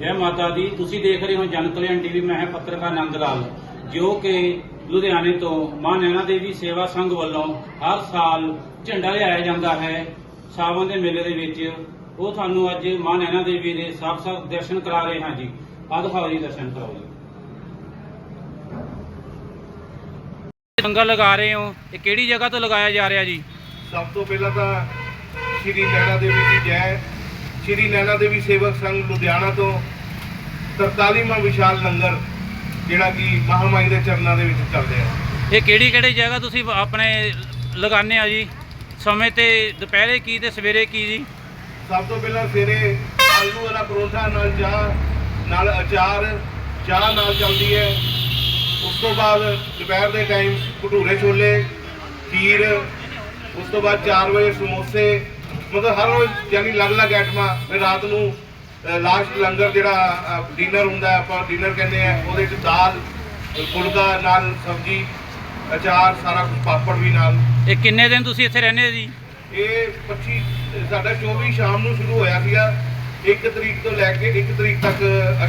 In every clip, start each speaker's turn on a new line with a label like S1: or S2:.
S1: ਜੈ ਮਾਤਾ ਦੀ, ਤੁਸੀਂ ਦੇਖ ਰਹੇ ਹੋ ਜਨ ਕਲਿਆਣ ਟੀਵੀ, ਮੈਂ ਹਾਂ ਪੱਤਰਕਾਰ ਨੰਦ ਲਾਲ। ਜੋ ਕਿ ਲੁਧਿਆਣੇ ਤੋਂ ਮਾਂ ਨੈਣਾ ਦੇਵੀ ਸੇਵਾ ਸੰਘ ਵੱਲੋਂ ਹਰ ਸਾਲ ਝੰਡਾ ਲਿਆਇਆ ਜਾਂਦਾ ਹੈ ਸਾਵਨ ਦੇ ਮੇਲੇ ਦੇ ਵਿੱਚ। ਉਹ ਤੁਹਾਨੂੰ ਅੱਜ ਮਾਂ ਨੈਣਾ ਦੇਵੀ ਦੇ ਸਾਫ਼ ਸਾਫ਼ ਦਰਸ਼ਨ ਕਰਾ ਰਹੇ ਹਾਂ ਜੀ। ਆਹ ਦਿਖਾਓ ਜੀ, ਦਰਸ਼ਨ ਕਰਾਓ ਜੀ। ਲੰਗਰ ਲਗਾ ਰਹੇ ਹੋ, ਇਹ ਕਿਹੜੀ ਜਗ੍ਹਾ ਤੋਂ ਲਗਾਇਆ ਜਾ ਰਿਹਾ ਜੀ?
S2: ਸਭ ਤੋਂ ਪਹਿਲਾਂ ਤਾਂ ਸ਼੍ਰੀ ਨੈਣਾ ਦੇਵੀ ਦੀ ਜੈ। ਸ਼੍ਰੀ ਨੈਣਾ ਦੇਵੀ ਸੇਵਕ ਸੰਘ ਲੁਧਿਆਣਾ ਤੋਂ 43ਵਾਂ ਵਿਸ਼ਾਲ ਲੰਗਰ ਜਿਹੜਾ ਕਿ ਮਹਾਮਾਈ ਦੇ ਚਰਨਾਂ ਦੇ ਵਿੱਚ ਚੱਲ ਰਿਹਾ
S1: ਇਹ ਕਿਹੜੀ ਕਿਹੜੀ ਜਗ੍ਹਾ ਤੁਸੀਂ ਆਪਣੇ ਲਗਾਉਂਦੇ ਆ ਜੀ? ਸਮੇਂ ਤੇ ਦੁਪਹਿਰੇ ਕੀ ਤੇ ਸਵੇਰੇ ਕੀ ਜੀ?
S2: ਸਭ ਤੋਂ ਪਹਿਲਾਂ ਸਵੇਰੇ ਆਲੂ ਵਾਲਾ ਪਰੌਂਠਾ ਨਾਲ ਚਾਹ ਨਾਲ ਅਚਾਰ ਚਾਹ ਨਾਲ ਚੱਲਦੀ ਹੈ। ਉਸ ਤੋਂ ਬਾਅਦ ਦੁਪਹਿਰ ਦੇ ਟਾਈਮ ਭਟੂਰੇ ਛੋਲੇ ਖੀਰ ਉਸ ਤੋਂ ਬਾਅਦ 4 ਵਜੇ ਸਮੋਸੇ ਮਤਲਬ ਹਰ ਰੋਜ਼ ਯਾਨੀ ਅਲੱਗ-ਅਲੱਗ ਆਈਟਮਾਂ ਫਿਰ ਰਾਤ ਨੂੰ ਲਾਸਟ ਲੰਗਰ ਜਿਹੜਾ ਡਿਨਰ ਹੁੰਦਾ ਹੈ, ਆਪਾਂ ਡਿਨਰ ਕਹਿੰਦੇ ਆ ਉਹਦੇ ਵਿੱਚ ਦਾਲ ਫੁਲਕਾ ਨਾਲ ਸਬਜ਼ੀ ਅਚਾਰ ਸਾਰਾ ਕੁਝ ਪਾਪੜ ਵੀ ਨਾਲ।
S1: ਇਹ ਕਿੰਨੇ ਦਿਨ ਤੁਸੀਂ ਇੱਥੇ ਰਹਿੰਦੇ ਜੀ?
S2: ਇਹ 25 ਸਾਡਾ 24 ਸ਼ਾਮ ਨੂੰ ਸ਼ੁਰੂ ਹੋਇਆ ਸੀਗਾ 1 ਤਰੀਕ ਤੋਂ ਲੈ ਕੇ 1 ਤਰੀਕ ਤੱਕ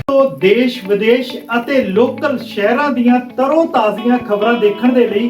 S3: ਤੋਂ ਦੇਸ਼ ਵਿਦੇਸ਼ ਅਤੇ ਲੋਕਲ ਸ਼ਹਿਰਾਂ ਦੀਆਂ ਤਰੋ ਤਾਜ਼ੀਆਂ ਖਬਰਾਂ ਦੇਖਣ ਦੇ ਲਈ